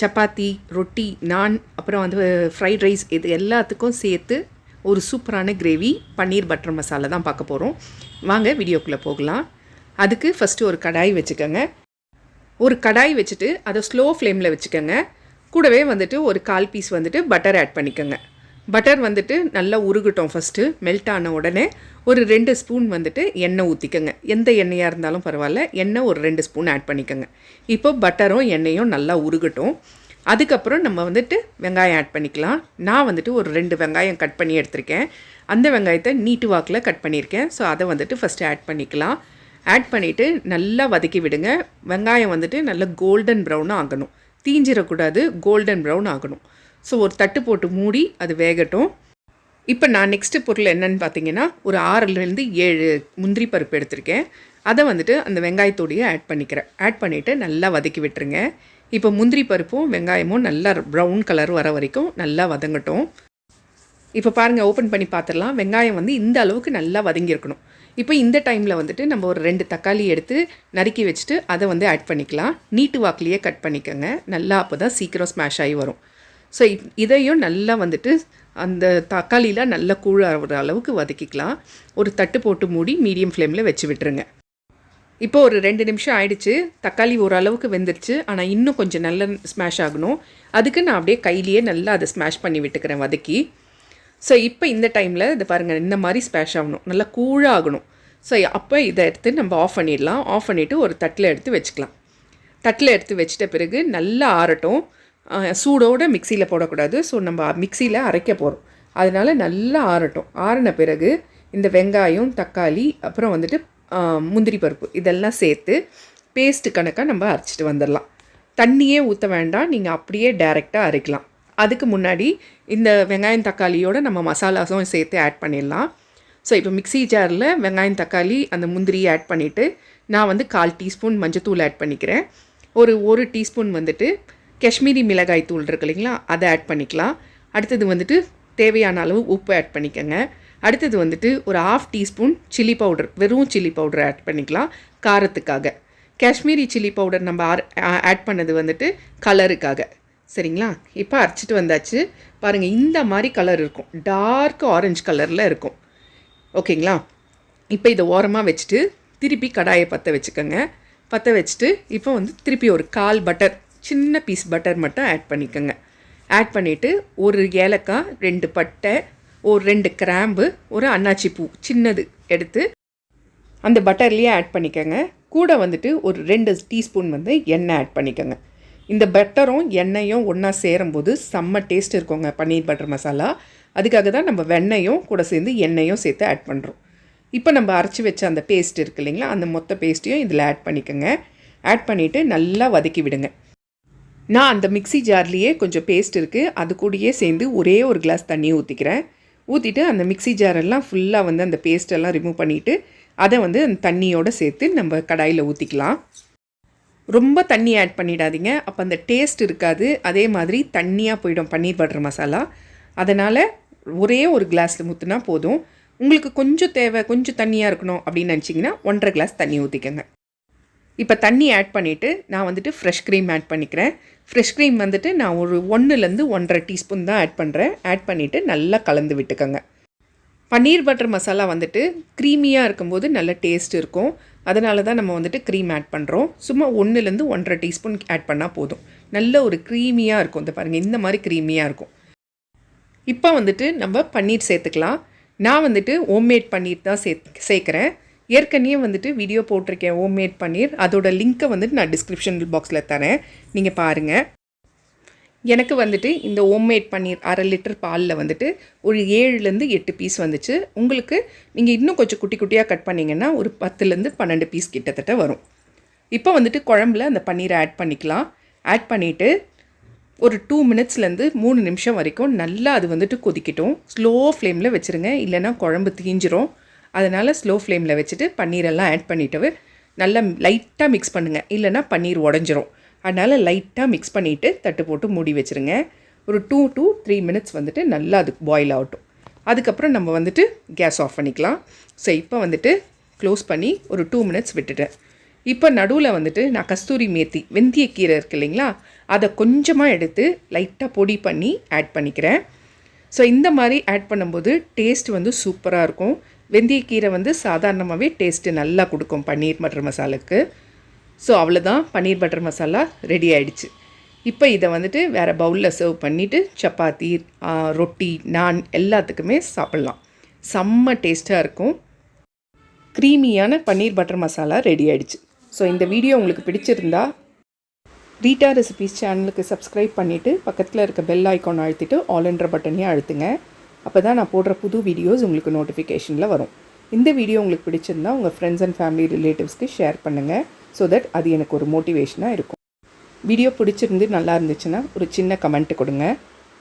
சப்பாத்தி ரொட்டி நான் அப்புறம் வந்து ஃப்ரைட் ரைஸ் இது எல்லாத்துக்கும் சேர்த்து ஒரு சூப்பரான கிரேவி பன்னீர் பட்டர் மசாலா தான் பார்க்க போகிறோம் வாங்க வீடியோக்குள்ளே போகலாம். அதுக்கு ஃபஸ்ட்டு ஒரு கடாய் வச்சுக்கோங்க. ஒரு கடாய் வச்சுட்டு அதை ஸ்லோ ஃப்ளேமில் வச்சுக்கோங்க. கூடவே வந்துட்டு ஒரு கால் பீஸ் வந்துட்டு பட்டர் ஆட் பண்ணிக்கோங்க. பட்டர் வந்துட்டு நல்லா உருகட்டும் ஃபஸ்ட்டு மெல்ட் ஆன உடனே ஒரு ரெண்டு ஸ்பூன் வந்துட்டு எண்ணெய் ஊற்றிக்கோங்க எந்த எண்ணெயாக இருந்தாலும் பரவாயில்ல. எண்ணெய் ஒரு ரெண்டு ஸ்பூன் ஆட் பண்ணிக்கோங்க. இப்போ பட்டரும் எண்ணெயும் நல்லா உருகட்டும். அதுக்கப்புறம் நம்ம வந்துட்டு வெங்காயம் ஆட் பண்ணிக்கலாம். நான் வந்துட்டு ஒரு ரெண்டு வெங்காயம் கட் பண்ணி எடுத்திருக்கேன். அந்த வெங்காயத்தை நீட்டு வாக்கில் கட் பண்ணியிருக்கேன். ஸோ அதை வந்துட்டு ஃபஸ்ட்டு ஆட் பண்ணிக்கலாம். ஆட் பண்ணிவிட்டு நல்லா வதக்கி விடுங்க. வெங்காயம் வந்துட்டு நல்லா கோல்டன் ப்ரௌனாக ஆகணும். தீஞ்சிடக்கூடாது கோல்டன் ப்ரௌன் ஆகணும். ஸோ ஒரு தட்டு போட்டு மூடி அது வேகட்டும். இப்போ நான் நெக்ஸ்ட்டு பொருள் என்னன்னு பார்த்தீங்கன்னா ஒரு ஆறுலேருந்து ஏழு முந்திரி பருப்பு எடுத்திருக்கேன். அதை வந்துட்டு அந்த வெங்காயத்தோடையே ஆட் பண்ணிக்கிறேன். ஆட் பண்ணிவிட்டு நல்லா வதக்கி விட்டுருங்க. இப்போ முந்திரி பருப்பும் வெங்காயமும் நல்லா ப்ரௌன் கலர் வர வரைக்கும் நல்லா வதங்கட்டும். இப்போ பாருங்கள் ஓப்பன் பண்ணி பார்த்துடலாம் வெங்காயம் வந்து இந்த அளவுக்கு நல்லா வதங்கியிருக்கணும். இப்போ இந்த டைமில் வந்துட்டு நம்ம ஒரு ரெண்டு தக்காளி எடுத்து நறுக்கி வச்சுட்டு அதை வந்து ஆட் பண்ணிக்கலாம். நீட்டு வாக்குலேயே கட் பண்ணிக்கோங்க. நல்லா அப்போ தான் சீக்கிரம் ஸ்மாஷ் ஆகி வரும். ஸோ இதையும் நல்லா வந்துட்டு அந்த தக்காளியில் நல்லா கூழாகிற அளவுக்கு வதக்கிக்கலாம். ஒரு தட்டு போட்டு மூடி மீடியம் ஃப்ளேமில் வச்சு விட்டுருங்க. இப்போ ஒரு ரெண்டு நிமிஷம் ஆயிடுச்சு. தக்காளி ஓரளவுக்கு வெந்துருச்சு. ஆனால் இன்னும் கொஞ்சம் நல்ல ஸ்மாஷ் ஆகணும். அதுக்கு நான் அப்படியே கையிலேயே நல்லா அதை ஸ்மாஷ் பண்ணி விட்டுக்கிறேன் வதக்கி. ஸோ இப்போ இந்த டைமில் இது பாருங்கள் இந்த மாதிரி ஸ்மாஷ் ஆகணும். நல்லா கூழாகணும் ஸோ அப்போ இதை எடுத்து நம்ம ஆஃப் பண்ணிடலாம். ஆஃப் பண்ணிவிட்டு ஒரு தட்டில் எடுத்து வச்சுக்கலாம். தட்டில் எடுத்து வச்சிட்ட பிறகு நல்லா ஆறட்டும். சூடோடு மிக்சியில் போடக்கூடாது. ஸோ நம்ம மிக்சியில் அரைக்க போகிறோம் அதனால் நல்லா ஆறட்டும். ஆறின பிறகு இந்த வெங்காயம் தக்காளி அப்புறம் வந்துட்டு முந்திரி பருப்பு இதெல்லாம் சேர்த்து பேஸ்ட்டு கணக்காக நம்ம அரைச்சிட்டு வந்துடலாம் தண்ணியே ஊற்ற வேண்டாம். நீங்கள் அப்படியே டைரெக்டாக அரைக்கலாம். அதுக்கு முன்னாடி இந்த வெங்காயம் தக்காளியோட நம்ம மசாலாஸும் சேர்த்து ஆட் பண்ணிடலாம் ஸோ இப்போ மிக்சி ஜாரில் வெங்காயம் தக்காளி அந்த முந்திரியை ஆட் பண்ணிவிட்டு நான் வந்து கால் டீஸ்பூன் மஞ்சத்தூள் ஆட் பண்ணிக்கிறேன். ஒரு ஒரு டீஸ்பூன் வந்துட்டு காஷ்மீரி மிளகாய் தூள் இருக்கு இல்லைங்களா அதை ஆட் பண்ணிக்கலாம். அடுத்தது வந்துட்டு தேவையான அளவு உப்பு ஆட் பண்ணிக்கோங்க. அடுத்தது வந்துட்டு ஒரு ஆஃப் டீஸ்பூன் சில்லி பவுடர் வெறும் சில்லி பவுடர் ஆட் பண்ணிக்கலாம். காரத்துக்காக. காஷ்மீரி சில்லி பவுடர் நம்ம ஆட் பண்ணது வந்துட்டு கலருக்காக சரிங்களா? இப்போ அரைச்சிட்டு வந்தாச்சு. பாருங்கள் இந்த மாதிரி கலர் இருக்கும். டார்க் ஆரஞ்சு கலரில் இருக்கும். ஓகேங்களா? இப்போ இதை ஓரமாக வச்சுட்டு திருப்பி கடாயை பற்ற வச்சுக்கோங்க. பற்ற வச்சுட்டு இப்போ வந்து திருப்பி ஒரு கால் பட்டர் சின்ன பீஸ் பட்டர் மட்டும் ஆட் பண்ணிக்கோங்க. ஆட் பண்ணிவிட்டு ஒரு ஏலக்காய் ரெண்டு பட்டை ஒரு ரெண்டு கிராம்பு ஒரு அன்னாச்சி பூ சின்னது எடுத்து அந்த பட்டர்லேயே ஆட் பண்ணிக்கோங்க. கூட வந்துட்டு ஒரு ரெண்டு டீஸ்பூன் வந்து எண்ணெய் ஆட் பண்ணிக்கோங்க. இந்த பட்டரும் எண்ணெயும் ஒன்றா சேரும்போது செம்ம டேஸ்ட் இருக்குங்க பன்னீர் பட்டர் மசாலா. அதுக்காக தான் நம்ம வெண்ணெயும் கூட சேர்ந்து எண்ணெயும் சேர்த்து ஆட் பண்ணுறோம் இப்போ நம்ம அரைச்சி வச்ச அந்த பேஸ்ட் இருக்குது இல்லைங்களா அந்த மொத்த பேஸ்ட்டையும் இதில் ஆட் பண்ணிக்கோங்க. ஆட் பண்ணிவிட்டு நல்லா வதக்கி விடுங்க. நான் அந்த மிக்சி ஜார்லேயே கொஞ்சம் பேஸ்ட் இருக்குது அது கூடயே சேர்ந்து ஒரே ஒரு கிளாஸ் தண்ணி ஊற்றிக்கிறேன் ஊற்றிட்டு அந்த மிக்சி ஜாரெல்லாம் ஃபுல்லாக வந்து அந்த பேஸ்ட்டெல்லாம் ரிமூவ் பண்ணிவிட்டு அதை வந்து அந்த தண்ணியோடு சேர்த்து நம்ம கடாயில் ஊற்றிக்கலாம் ரொம்ப தண்ணி ஆட் பண்ணிடாதீங்க. அப்போ அந்த டேஸ்ட் இருக்காது. அதே மாதிரி தண்ணியாக போயிடும் பன்னீர் பட்டர் மசாலா. அதனால் ஒரே ஒரு கிளாஸில் ஊற்றுனா போதும். உங்களுக்கு கொஞ்சம் தேவை கொஞ்சம் தண்ணியாக இருக்கணும் அப்படின்னு நினச்சிங்கன்னா ஒன்றரை கிளாஸ் தண்ணி ஊற்றிக்கோங்க இப்போ தண்ணி ஆட் பண்ணிவிட்டு நான் வந்துட்டு ஃப்ரெஷ் க்ரீம் ஆட் பண்ணிக்கிறேன். ஃப்ரெஷ் க்ரீம் வந்துட்டு நான் ஒரு ஒன்றுலேருந்து ஒன்றரை டீஸ்பூன் தான் ஆட் பண்ணுறேன் ஆட் பண்ணிவிட்டு நல்லா கலந்து விட்டுக்கோங்க. பன்னீர் பட்டர் மசாலா வந்துட்டு க்ரீமியாக இருக்கும்போது நல்ல டேஸ்ட் இருக்கும். அதனால தான் நம்ம வந்துட்டு க்ரீம் ஆட் பண்ணுறோம் சும்மா ஒன்றுலேருந்து ஒன்றரை டீஸ்பூன் ஆட் பண்ணால் போதும். நல்ல ஒரு க்ரீமியாக இருக்கும். இந்த பாருங்கள் இந்த மாதிரி க்ரீமியாக இருக்கும். இப்போ வந்துட்டு நம்ம பன்னீர் சேர்த்துக்கலாம். நான் வந்துட்டு ஹோம்மேட் பன்னீர் தான் சே சேர்க்குறேன். ஏற்கனவே வந்துட்டு வீடியோ போட்டிருக்கேன் ஹோம் மேட் பன்னீர். அதோட லிங்க்கை வந்துட்டு நான் டிஸ்கிரிப்ஷன் பாக்ஸில் தரேன். நீங்கள் பாருங்கள் எனக்கு வந்துட்டு இந்த ஹோம்மேட் பன்னீர் அரை லிட்டர் பாலில் வந்துட்டு ஒரு ஏழுலேருந்து எட்டு பீஸ் வந்துச்சு. உங்களுக்கு நீங்கள் இன்னும் கொஞ்சம் குட்டி குட்டியாக கட் பண்ணிங்கன்னா ஒரு பத்துலேருந்து பன்னெண்டு பீஸ் கிட்டத்தட்ட வரும். இப்போ வந்துட்டு குழம்புல அந்த பன்னீரை ஆட் பண்ணிக்கலாம். ஆட் பண்ணிவிட்டு ஒரு டூ மினிட்ஸ்லேருந்து மூணு நிமிஷம் வரைக்கும் நல்லா அது வந்துட்டு கொதிக்கட்டும். ஸ்லோ ஃப்ளேமில் வச்சுருங்க. இல்லைன்னா குழம்பு தீஞ்சிரும். அதனால் ஸ்லோ ஃப்ளேமில் வச்சுட்டு பன்னீரெல்லாம் ஆட் பண்ணிவிட்டு நல்லா லைட்டாக மிக்ஸ் பண்ணுங்கள் இல்லைன்னா பன்னீர் உடஞ்சிரும். அதனால் லைட்டாக மிக்ஸ் பண்ணிவிட்டு தட்டு போட்டு மூடி வச்சுருங்க. ஒரு டூ டூ த்ரீ மினிட்ஸ் வந்துட்டு நல்லா அது பாயில் ஆகட்டும். அதுக்கப்புறம் நம்ம வந்துட்டு கேஸ் ஆஃப் பண்ணிக்கலாம். ஸோ இப்போ வந்துட்டு க்ளோஸ் பண்ணி ஒரு டூ மினிட்ஸ் விட்டுட்டேன். இப்போ நடுவில் வந்துட்டு நான் கஸ்தூரி மேத்தி வெந்தயக்கீரை இருக்கு இல்லைங்களா அதை கொஞ்சமாக எடுத்து லைட்டாக பொடி பண்ணி ஆட் பண்ணிக்கிறேன். ஸோ இந்த மாதிரி ஆட் பண்ணும்போது டேஸ்ட் வந்து சூப்பராக இருக்கும். வெந்தயக்கீரை வந்து சாதாரணமாகவே டேஸ்ட்டு நல்லா கொடுக்கும் பன்னீர் பட்டர் மசாலுக்கு. ஸோ அவ்வளோதான் பன்னீர் பட்டர் மசாலா ரெடி ஆகிடுச்சு இப்போ இதை வந்துட்டு வேறு பவுலில் சர்வ் பண்ணிவிட்டு சப்பாத்தி ரொட்டி நான் எல்லாத்துக்குமே சாப்பிட்லாம். செம்ம டேஸ்ட்டாக இருக்கும். க்ரீமியான பன்னீர் பட்டர் மசாலா ரெடி ஆகிடுச்சு ஸோ இந்த வீடியோ உங்களுக்கு பிடிச்சிருந்தா ரீட்டா ரெசிபீஸ் சேனலுக்கு சப்ஸ்கிரைப் பண்ணிவிட்டு பக்கத்தில் இருக்க பெல் ஐக்கான் அழுத்திட்டு ஆல் என்ற பட்டனையும் அழுத்துங்க. அப்போ தான் நான் போடுற புது வீடியோஸ் உங்களுக்கு நோட்டிஃபிகேஷனில் வரும். இந்த வீடியோ உங்களுக்கு பிடிச்சிருந்தா உங்கள் ஃப்ரெண்ட்ஸ் அண்ட் ஃபேமிலி ரிலேட்டிவ்ஸ்க்கு ஷேர் பண்ணுங்கள் ஸோ தட் அது எனக்கு ஒரு மோட்டிவேஷனாக இருக்கும். வீடியோ பிடிச்சிருந்து நல்லா இருந்துச்சுன்னா ஒரு சின்ன கமெண்ட் கொடுங்க.